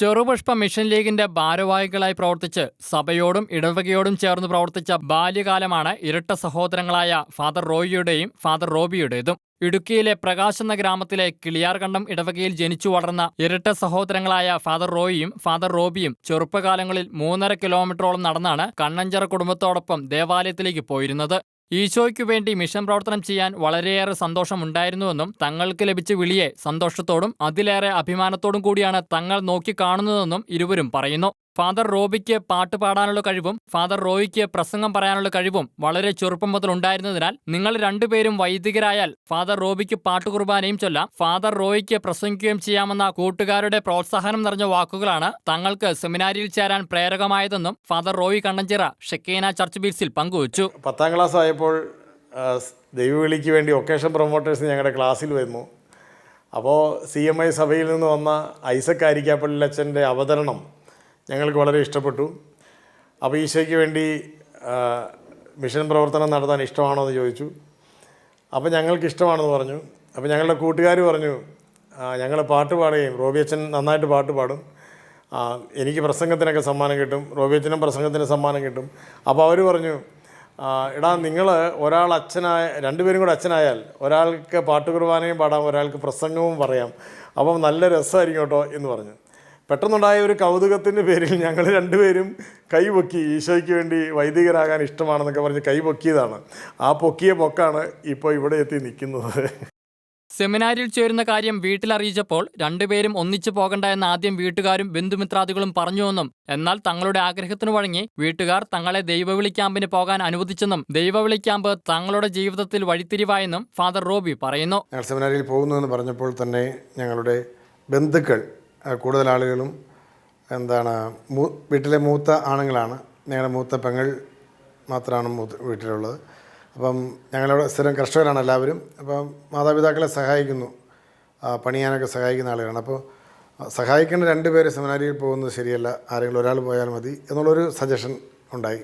Cherupushpa mission ലീഗിന്റെ ഭാരവാഹികളായി പ്രവർത്തിച്ച് സഭയോടും ഇടവകയോടും ചേർന്ന് പ്രവർത്തിച്ച ബാല്യകാലമാണ് ഇരട്ട സഹോദരങ്ങളായ ഫാദർ റോയിയുടെയും ഫാദർ റോബിയുടേതും. ഇടുക്കിയിലെ പ്രകാശ് എന്ന ഗ്രാമത്തിലെ കിളിയാർകണ്ടം ഇടവകയിൽ ജനിച്ചു വളർന്ന ഇരട്ട സഹോദരങ്ങളായ ഫാദർ റോയിയും ഫാദർ റോബിയും ചെറുപ്പകാലങ്ങളിൽ മൂന്നര കിലോമീറ്ററോളം നടന്നാണ് കണ്ണഞ്ചിറ കുടുംബത്തോടൊപ്പം ദേവാലയത്തിലേക്ക് പോയിരുന്നത്. ഈശോയ്ക്കു വേണ്ടി മിഷൻ പ്രവർത്തനം ചെയ്യാൻ വളരെയേറെ സന്തോഷമുണ്ടായിരുന്നുവെന്നും തങ്ങൾക്ക് ലഭിച്ച വിളിയെ സന്തോഷത്തോടും അതിലേറെ അഭിമാനത്തോടും കൂടിയാണ് തങ്ങൾ നോക്കിക്കാണുന്നതെന്നും ഇരുവരും പറയുന്നു. ഫാദർ റോബിക്ക് പാട്ട് പാടാനുള്ള കഴിവും ഫാദർ റോയിക്ക് പ്രസംഗം പറയാനുള്ള കഴിവും വളരെ ചെറുപ്പം മുതൽ ഉണ്ടായിരുന്നതിനാൽ നിങ്ങൾ രണ്ടുപേരും വൈദികരായാൽ ഫാദർ റോബിക്ക് പാട്ട് കുർബാനയും ചൊല്ലാം. ഫാദർ റോയിക്ക് പ്രസംഗിക്കുകയും ചെയ്യാമെന്ന കൂട്ടുകാരുടെ പ്രോത്സാഹനം നിറഞ്ഞ വാക്കുകളാണ് തങ്ങൾക്ക് സെമിനാരിയിൽ ചേരാൻ പ്രേരകമായതെന്നും father Roy Kannanchira Shekinah church ബീൽസിൽ പങ്കുവച്ചു. പത്താം ക്ലാസ് ആയപ്പോൾ ദൈവവിളിക്ക് വേണ്ടി ഒക്കേഷൻ പ്രൊമോട്ടേഴ്സ് ഞങ്ങളുടെ ക്ലാസ്സിൽ വരുന്നു. അപ്പോൾ സി എം ഐ സഭയിൽ നിന്ന് വന്ന ഐസക് ആരിക്കാപ്പള്ളിലച്ഛന്റെ അവതരണം ഞങ്ങൾക്ക് വളരെ ഇഷ്ടപ്പെട്ടു. അപ്പോൾ ഈശോയ്ക്ക് വേണ്ടി മിഷൻ പ്രവർത്തനം നടത്താൻ ഇഷ്ടമാണോ എന്ന് ചോദിച്ചു. അപ്പോൾ ഞങ്ങൾക്ക് ഇഷ്ടമാണെന്ന് പറഞ്ഞു. അപ്പോൾ ഞങ്ങളുടെ കൂട്ടുകാർ പറഞ്ഞു ഞങ്ങൾ പാട്ട് പാടുകയും റോബി അച്ഛൻ നന്നായിട്ട് പാട്ട് പാടും. എനിക്ക് പ്രസംഗത്തിനൊക്കെ സമ്മാനം കിട്ടും റോബി അച്ഛനും പ്രസംഗത്തിന് സമ്മാനം കിട്ടും. അപ്പോൾ അവർ പറഞ്ഞു എടാ നിങ്ങൾ ഒരാൾ അച്ഛനായ രണ്ടുപേരും കൂടെ അച്ഛനായാൽ ഒരാൾക്ക് പാട്ട് കുർബാനയും പാടാം ഒരാൾക്ക് പ്രസംഗവും പറയാം. അപ്പം നല്ല രസമായിരിക്കും കേട്ടോ എന്ന് പറഞ്ഞു. പെട്ടെന്നുണ്ടായ ഒരു കൗതുകത്തിന്റെ പേരിൽ ഞങ്ങൾ രണ്ടുപേരും കൈ പൊക്കി ഈശോയ്ക്ക് വേണ്ടി വൈദികരാകാൻ ഇഷ്ടമാണെന്നൊക്കെ പറഞ്ഞ് കൈ പൊക്കിയതാണ്. ആ പൊക്കിയ പൊക്കാണ് ഇപ്പോൾ ഇവിടെ എത്തി നിൽക്കുന്നത്. സെമിനാരിൽ ചേരുന്ന കാര്യം വീട്ടിലറിയിച്ചപ്പോൾ രണ്ടുപേരും ഒന്നിച്ചു പോകണ്ട എന്ന് ആദ്യം വീട്ടുകാരും ബന്ധുമിത്രാദികളും പറഞ്ഞുവെന്നും എന്നാൽ തങ്ങളുടെ ആഗ്രഹത്തിനു വഴങ്ങി വീട്ടുകാർ തങ്ങളെ ദൈവവിളി ക്യാമ്പിന് പോകാൻ അനുവദിച്ചെന്നും ദൈവവിളി ക്യാമ്പ് തങ്ങളുടെ ജീവിതത്തിൽ വഴിത്തിരിവായെന്നും ഫാദർ റോബി പറയുന്നു. ഞങ്ങൾ പോകുന്നു എന്ന് പറഞ്ഞപ്പോൾ തന്നെ ഞങ്ങളുടെ ബന്ധുക്കൾ കൂടുതൽ ആളുകളും എന്താണ് മൂ വീട്ടിലെ മൂത്ത ആണുങ്ങളാണ്. ഞങ്ങളുടെ മൂത്ത പെങ്ങൾ മാത്രമാണ് മൂത്ത വീട്ടിലുള്ളത്. അപ്പം ഞങ്ങളവിടെ സ്ഥിരം കർഷകരാണ് എല്ലാവരും. അപ്പം മാതാപിതാക്കളെ സഹായിക്കുന്നു. പണിയാനൊക്കെ സഹായിക്കുന്ന ആളുകളാണ്. അപ്പോൾ സഹായിക്കേണ്ട രണ്ട് പേര് സെമിനാരിയിൽ പോകുന്നത് ശരിയല്ല. ആരെങ്കിലും ഒരാൾ പോയാൽ മതി എന്നുള്ളൊരു സജഷൻ ഉണ്ടായി.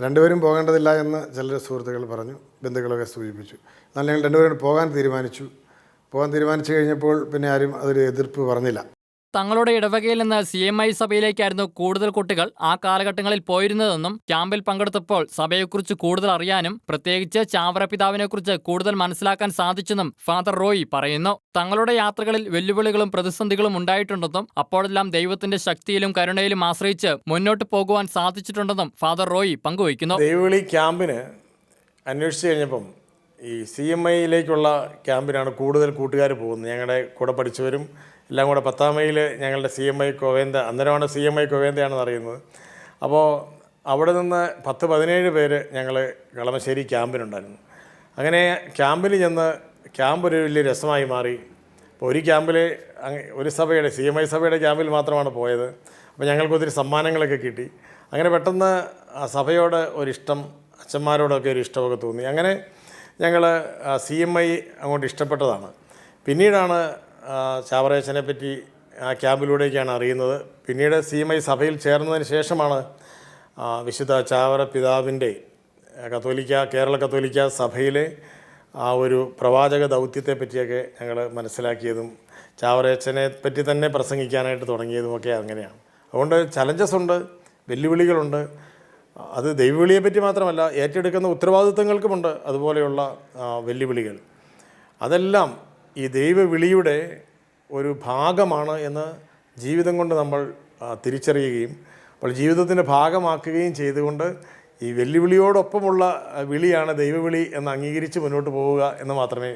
രണ്ടുപേരും പോകേണ്ടതില്ല എന്ന് ചില സുഹൃത്തുക്കൾ പറഞ്ഞു ബന്ധുക്കളൊക്കെ സൂചിപ്പിച്ചു. എന്നാൽ ഞങ്ങൾ രണ്ടുപേരും പോകാൻ തീരുമാനിച്ചു. പോകാൻ തീരുമാനിച്ചു കഴിഞ്ഞപ്പോൾ പിന്നെ ആരും അതൊരു എതിർപ്പ് പറഞ്ഞില്ല. തങ്ങളുടെ ഇടവകയിൽ നിന്ന് സി എം ഐ സഭയിലേക്കായിരുന്നു കൂടുതൽ കുട്ടികൾ ആ കാലഘട്ടങ്ങളിൽ പോയിരുന്നതെന്നും ക്യാമ്പിൽ പങ്കെടുത്തപ്പോൾ സഭയെക്കുറിച്ച് കൂടുതൽ അറിയാനും പ്രത്യേകിച്ച് ചാവറ പിതാവിനെക്കുറിച്ച് കൂടുതൽ മനസ്സിലാക്കാൻ സാധിച്ചെന്നും ഫാദർ റോയി പറയുന്നു. തങ്ങളുടെ യാത്രകളിൽ വെല്ലുവിളികളും പ്രതിസന്ധികളും ഉണ്ടായിട്ടുണ്ടെന്നും അപ്പോഴെല്ലാം ദൈവത്തിന്റെ ശക്തിയിലും കരുണയിലും ആശ്രയിച്ച് മുന്നോട്ട് പോകുവാൻ സാധിച്ചിട്ടുണ്ടെന്നും ഫാദർ റോയി പങ്കുവയ്ക്കുന്നു. ക്യാമ്പിന് അന്വേഷിച്ചു കഴിഞ്ഞപ്പം ഈ സി എം ഐയിലേക്കുള്ള ക്യാമ്പിനാണ് കൂടുതൽ കൂട്ടുകാർ പോകുന്നത്. ഞങ്ങളുടെ കൂടെ പഠിച്ചവരും എല്ലാം കൂടെ പത്താം മൈയിൽ ഞങ്ങളുടെ സി എം ഐ കോവേന്ത അന്നേരമാണ് സി എം ഐ കോവേന്തയാണെന്ന് അറിയുന്നത്. അപ്പോൾ അവിടെ നിന്ന് പത്ത് പതിനേഴ് പേര് ഞങ്ങൾ കളമശ്ശേരി ക്യാമ്പിനുണ്ടായിരുന്നു. അങ്ങനെ ക്യാമ്പിൽ ചെന്ന് ക്യാമ്പ് ഒരു വലിയ രസമായി മാറി. അപ്പോൾ ഒരു ക്യാമ്പിൽ ഒരു സഭയുടെ സി എം ഐ സഭയുടെ ക്യാമ്പിൽ മാത്രമാണ് പോയത്. അപ്പോൾ ഞങ്ങൾക്ക് ഒത്തിരി സമ്മാനങ്ങളൊക്കെ കിട്ടി. അങ്ങനെ പെട്ടെന്ന് ആ സഭയോട് ഒരിഷ്ടം അച്ഛന്മാരോടൊക്കെ ഒരു ഇഷ്ടമൊക്കെ തോന്നി. അങ്ങനെ ഞങ്ങൾ സി എം ഐ അങ്ങോട്ട് ഇഷ്ടപ്പെട്ടതാണ്. പിന്നീടാണ് ചാവറേശനെ പറ്റി ആ ക്യാമ്പിലൂടെയൊക്കെയാണ് അറിയുന്നത്. പിന്നീട് സി എം ഐ സഭയിൽ ചേർന്നതിന് ശേഷമാണ് വിശുദ്ധ ചാവറ പിതാവിന്റെ കത്തോലിക്ക കേരള കത്തോലിക്ക സഭയിലെ ആ ഒരു പ്രവാചക ദൗത്യത്തെ പറ്റിയൊക്കെ ഞങ്ങൾ മനസ്സിലാക്കിയതും ചാവറേച്ചനെ പറ്റി തന്നെ പ്രസംഗിക്കാനായിട്ട് തുടങ്ങിയതുമൊക്കെ അങ്ങനെയാണ്. അതുകൊണ്ട് ചലഞ്ചസ് ഉണ്ട് വെല്ലുവിളികളുണ്ട്. അത് ദൈവവിളിയെ പറ്റി മാത്രമല്ല ഏറ്റെടുക്കുന്ന ഉത്തരവാദിത്തങ്ങൾക്കുമുണ്ട് അതുപോലെയുള്ള വെല്ലുവിളികൾ. അതെല്ലാം ഈ ദൈവവിളിയുടെ ഒരു ഭാഗമാണ് എന്ന് ജീവിതം കൊണ്ട് നമ്മൾ തിരിച്ചറിയുകയും അപ്പോൾ ജീവിതത്തിന്റെ ഭാഗമാക്കുകയും ചെയ്തുകൊണ്ട് ഈ വെല്ലുവിളിയോടൊപ്പമുള്ള വിളിയാണ് ദൈവവിളി എന്ന് അംഗീകരിച്ച് മുന്നോട്ട് പോവുക എന്ന് മാത്രമേ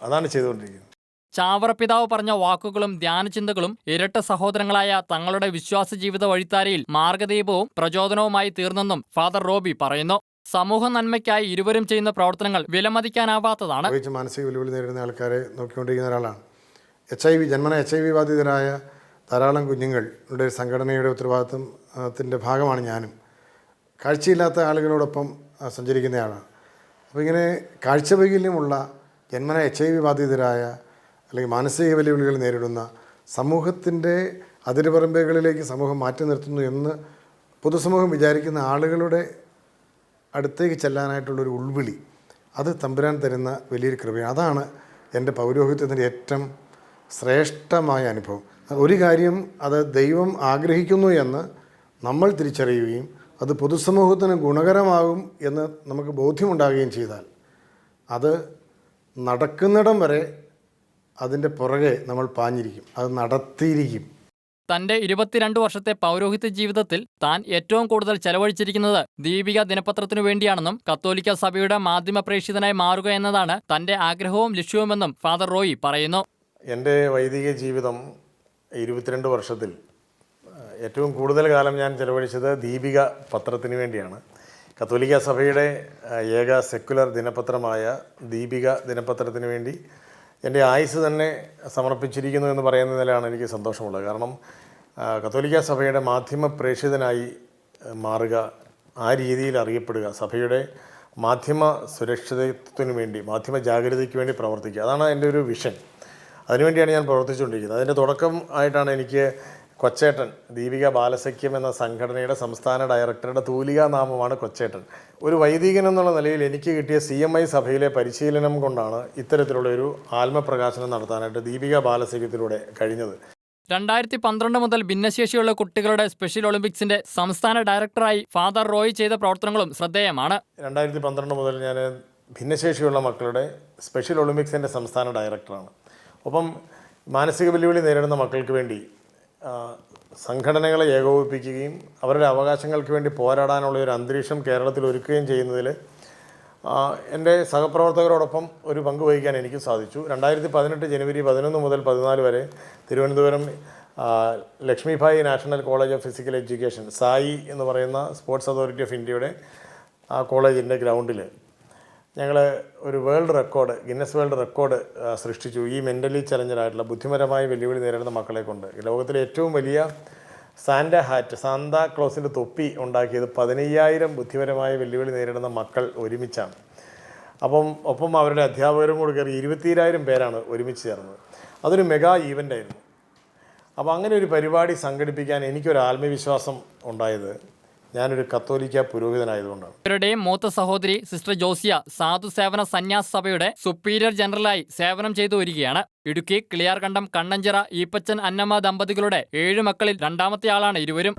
അതാണ് ചെയ്തുകൊണ്ടിരിക്കുന്നത്. ചാവറ പിതാവ് പറഞ്ഞ വാക്കുകളും ധ്യാനചിന്തകളും ഇരട്ട സഹോദരങ്ങളായ തങ്ങളുടെ വിശ്വാസ ജീവിത വഴിത്താരയിൽ മാർഗദീപവും പ്രചോദനവുമായി തീർന്നെന്നും ഫാദർ റോബി പറയുന്നു. സമൂഹ നന്മയ്ക്കായി ഇരുവരും ചെയ്യുന്ന പ്രവർത്തനങ്ങൾ വിലമതിക്കാനാവാത്തതാണ്. മാനസിക വെല്ലുവിളി നേരിടുന്ന ആൾക്കാരെ നോക്കിക്കൊണ്ടിരിക്കുന്ന ഒരാളാണ്. എച്ച് ഐ വി ജന്മന എച്ച് ഐ വി ബാധിതരായ ധാരാളം കുഞ്ഞുങ്ങളുടെ സംഘടനയുടെ ഉത്തരവാദിത്വത്തിന്റെ ഭാഗമാണ് ഞാനും. കാഴ്ചയില്ലാത്ത ആളുകളോടൊപ്പം സഞ്ചരിക്കുന്നയാളാണ്. അപ്പോൾ ഇങ്ങനെ കാഴ്ചവൈകല്യമുള്ള ജന്മന എച്ച് ഐ വി ബാധിതരായ അല്ലെങ്കിൽ മാനസിക വെല്ലുവിളികൾ നേരിടുന്ന സമൂഹത്തിന്റെ അതിരുപറമ്പുകളിലേക്ക് സമൂഹം മാറ്റി നിർത്തുന്നു എന്ന് പൊതുസമൂഹം വിചാരിക്കുന്ന ആളുകളുടെ അടുത്തേക്ക് ചെല്ലാനായിട്ടുള്ളൊരു ഉൾവിളി അത് തമ്പുരാൻ തരുന്ന വലിയൊരു കൃപയാണ്. അതാണ് എന്റെ പൗരോഹിത്യത്തിന്റെ ഏറ്റവും ശ്രേഷ്ഠമായ അനുഭവം. ഒരു കാര്യം അത് ദൈവം ആഗ്രഹിക്കുന്നു എന്ന് നമ്മൾ തിരിച്ചറിയുകയും അത് പൊതുസമൂഹത്തിന് ഗുണകരമാകും എന്ന് നമുക്ക് ബോധ്യമുണ്ടാകുകയും ചെയ്താൽ അത് നടക്കുന്നിടം വരെ അതിന്റെ പുറകെ നമ്മൾ പാഞ്ഞിരിക്കും. അത് നടത്തിയിരിക്കും. തന്റെ ഇരുപത്തിരണ്ട് വർഷത്തെ പൗരോഹിത്യ ജീവിതത്തിൽ താൻ ഏറ്റവും കൂടുതൽ ചെലവഴിച്ചിരിക്കുന്നത് ദീപിക ദിനപത്രത്തിനു വേണ്ടിയാണെന്നും കത്തോലിക്ക സഭയുടെ മാധ്യമ പ്രേക്ഷിതനായി മാറുക എന്നതാണ് തന്റെ ആഗ്രഹവും ലക്ഷ്യവുമെന്നും ഫാദർ റോയി പറയുന്നു. എന്റെ വൈദിക ജീവിതം ഇരുപത്തിരണ്ട് വർഷത്തിൽ ഏറ്റവും കൂടുതൽ കാലം ഞാൻ ചെലവഴിച്ചത് ദീപിക പത്രത്തിന് വേണ്ടിയാണ്. കത്തോലിക്ക സഭയുടെ ഏക സെക്കുലർ ദിനപത്രമായ ദീപിക ദിനപത്രത്തിന് വേണ്ടി എന്റെ ആയുസ് തന്നെ സമർപ്പിച്ചിരിക്കുന്നു എന്ന് പറയുന്നതിലാണ് എനിക്ക് സന്തോഷമുള്ളത്. കാരണം കത്തോലിക്ക സഭയുടെ മാധ്യമ പ്രേക്ഷിതനായി മാറുക ആ രീതിയിൽ അറിയപ്പെടുക സഭയുടെ മാധ്യമ സുരക്ഷിതത്വത്തിന് വേണ്ടി മാധ്യമ ജാഗ്രതയ്ക്ക് വേണ്ടി പ്രവർത്തിക്കുക അതാണ് എന്റെ ഒരു വിഷൻ. അതിനുവേണ്ടിയാണ് ഞാൻ പ്രവർത്തിച്ചുകൊണ്ടിരിക്കുന്നത്. അതിന്റെ തുടക്കം ആയിട്ടാണ് എനിക്ക് കൊച്ചേട്ടൻ ദീപിക ബാലസഖ്യം എന്ന സംഘടനയുടെ സംസ്ഥാന ഡയറക്ടറുടെ തൂലികാ നാമമാണ് കൊച്ചേട്ടൻ. ഒരു വൈദികൻ എന്നുള്ള നിലയിൽ എനിക്ക് കിട്ടിയ സി എം ഐ സഭയിലെ പരിശീലനം കൊണ്ടാണ് ഇത്തരത്തിലുള്ള ഒരു ആത്മപ്രകാശനം നടത്താനായിട്ട് ദീപിക ബാലസഖ്യത്തിലൂടെ കഴിഞ്ഞത്. രണ്ടായിരത്തി പന്ത്രണ്ട് മുതൽ ഭിന്നശേഷിയുള്ള കുട്ടികളുടെ സ്പെഷ്യൽ ഒളിമ്പിക്സിന്റെ സംസ്ഥാന ഡയറക്ടറായി ഫാദർ റോയ് ചെയ്ത പ്രവർത്തനങ്ങളും ശ്രദ്ധേയമാണ്. രണ്ടായിരത്തി പന്ത്രണ്ട് മുതൽ ഞാൻ ഭിന്നശേഷിയുള്ള മക്കളുടെ സ്പെഷ്യൽ ഒളിമ്പിക്സിന്റെ സംസ്ഥാന ഡയറക്ടറാണ്. ഒപ്പം മാനസിക വെല്ലുവിളി നേരിടുന്ന മക്കൾക്ക് വേണ്ടി സംഘടനകളെ ഏകോപിപ്പിക്കുകയും അവരുടെ അവകാശങ്ങൾക്ക് വേണ്ടി പോരാടാനുള്ള ഒരു അന്തരീക്ഷം കേരളത്തിൽ ഒരുക്കുകയും ചെയ്യുന്നതിൽ എന്റെ സഹപ്രവർത്തകരോടൊപ്പം ഒരു പങ്ക് വഹിക്കാൻ എനിക്ക് സാധിച്ചു. രണ്ടായിരത്തി പതിനെട്ട് ജനുവരി പതിനൊന്ന് മുതൽ പതിനാല് വരെ Thiruvananthapuram Lakshmibai national college of physical education SAI എന്ന് പറയുന്ന സ്പോർട്സ് അതോറിറ്റി ഓഫ് ഇന്ത്യയുടെ ആ കോളേജിന്റെ ഗ്രൗണ്ടിൽ ഞങ്ങൾ ഒരു world record Guinness world record സൃഷ്ടിച്ചു. ഈ മെന്റലി ചലഞ്ചറായിട്ടുള്ള ബുദ്ധിപരമായ വെല്ലുവിളി നേരിടുന്ന മക്കളെ കൊണ്ട്. ലോകത്തിലെ ഏറ്റവും വലിയ സാന്റ ഹാറ്റ് സാന്താ ക്ലോസിന്റെ തൊപ്പി ഉണ്ടാക്കിയത് പതിനയ്യായിരം ബുദ്ധിപരമായ വെല്ലുവിളി നേരിടുന്ന മക്കൾ ഒരുമിച്ചാണ്. അപ്പം ഒപ്പം അവരുടെ അധ്യാപകരും കൂടെ കയറി ഇരുപത്തിരായിരം പേരാണ് ഒരുമിച്ച് ചേർന്നത്. അതൊരു മെഗാ ഈവന്റ് ആയിരുന്നു അപ്പോൾ അങ്ങനെ ഒരു പരിപാടി സംഘടിപ്പിക്കാൻ എനിക്കൊരു ആത്മവിശ്വാസം ഉണ്ടായത് ഞാനൊരു കത്തോലിക്ക പുരോഹിതനായതുകൊണ്ടാണ്. ഇവരുടെയും മൂത്ത സഹോദരി സിസ്റ്റർ ജോസിയ സാധു സേവന സന്യാസ സഭയുടെ സുപ്പീരിയർ ജനറലായി സേവനം ചെയ്തു വരികയാണ്. ഇടുക്കി കിളിയാർകണ്ടം കണ്ണഞ്ചിറ ഈപ്പച്ചൻ അന്നമ്മ ദമ്പതികളുടെ ഏഴ് മക്കളിൽ രണ്ടാമത്തെ ആളാണ് ഇരുവരും.